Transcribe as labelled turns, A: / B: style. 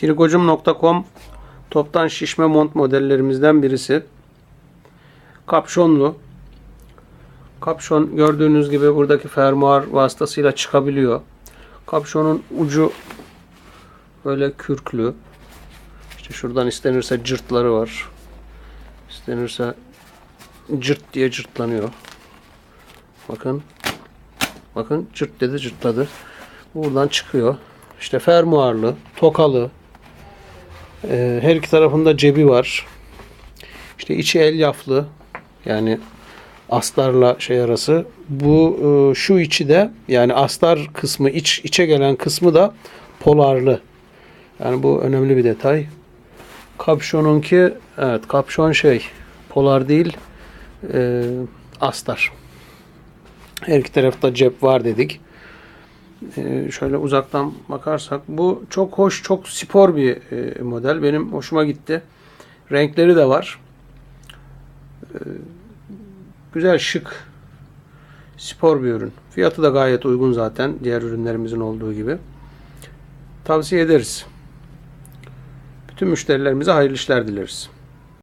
A: Trigocum.com toptan şişme mont modellerimizden birisi. Kapşonlu. Kapşon gördüğünüz gibi buradaki fermuar vasıtasıyla çıkabiliyor. Kapşonun ucu böyle kürklü. İşte şuradan istenirse cırtları var. İstenirse cırt diye cırtlanıyor. Bakın. Bakın cırt dedi cırtladı. Buradan çıkıyor. İşte fermuarlı, tokalı. Ee, her iki tarafında cebi var. İşte içi elyaflı. Yani astarla şey arası. Bu e, şu içi de yani astar kısmı iç içe gelen kısmı da polarlı. Yani bu önemli bir detay. Kapşonunki evet kapşon şey polar değil e, astar. Her iki tarafta cep var dedik. E, şöyle uzaktan bakarsak bu çok hoş, çok spor bir e, model. Benim hoşuma gitti. Renkleri de var. E, güzel, şık, spor bir ürün. Fiyatı da gayet uygun zaten diğer ürünlerimizin olduğu gibi. Tavsiye ederiz. Bütün müşterilerimize hayırlı işler dileriz.